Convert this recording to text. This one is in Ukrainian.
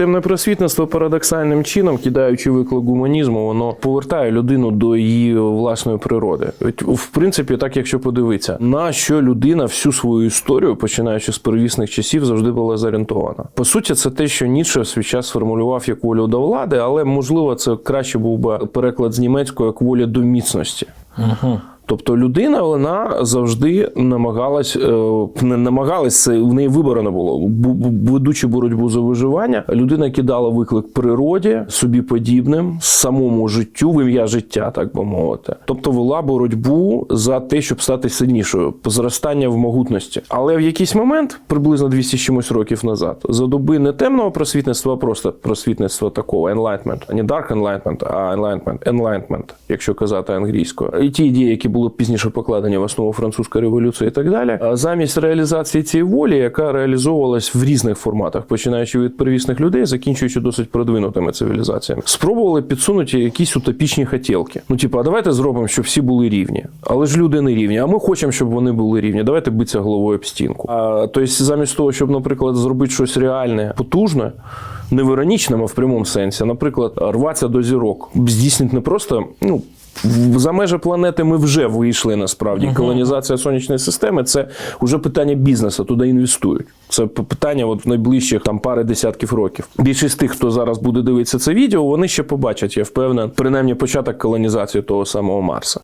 Темне просвітництво парадоксальним чином, кидаючи виклик гуманізму, воно повертає людину до її власної природи. В принципі, так якщо подивитися, на що людина всю свою історію, починаючи з первісних часів, завжди була зорієнтована. По суті, це те, що Ніцше в свій час сформулював як волю до влади, але можливо це краще був би переклад з німецького як воля до міцності. Тобто людина вона завжди намагалась, е, не намагалась, в неї вибору не було. Бу- бу- Ведучи боротьбу за виживання, людина кидала виклик природі, собі подібним, самому життю, в ім'я життя, так би мовити. Тобто вела боротьбу за те, щоб стати сильнішою, зростання в могутності. Але в якийсь момент, приблизно 200 з чимось років назад, за доби не темного просвітництва, а просто просвітництва такого enlightenment, не dark enlightenment, а enlightenment, enlightenment, якщо казати англійською. І ті ідеї, які були пізніше покладені в основу французької революції і так далі, замість реалізації цієї волі, яка реалізовувалась в різних форматах, починаючи від первісних людей, закінчуючи досить продвинутими цивілізаціями, спробували підсунути якісь утопічні хотілки. Ну, типу, а давайте зробимо, щоб всі були рівні. Але ж люди не рівні. А ми хочемо, щоб вони були рівні. Давайте битися головою об стінку. А тобто, замість того, щоб, наприклад, зробити щось реальне, потужне. Не в іронічному, а в прямому сенсі, наприклад, рватися до зірок, здійснити не просто ну. За межі планети ми вже вийшли насправді. Колонізація сонячної системи це вже питання бізнесу, туди інвестують. Це питання от в найближчих там пари десятків років. Більшість тих, хто зараз буде дивитися це відео, вони ще побачать, я впевнений, принаймні початок колонізації того самого Марса.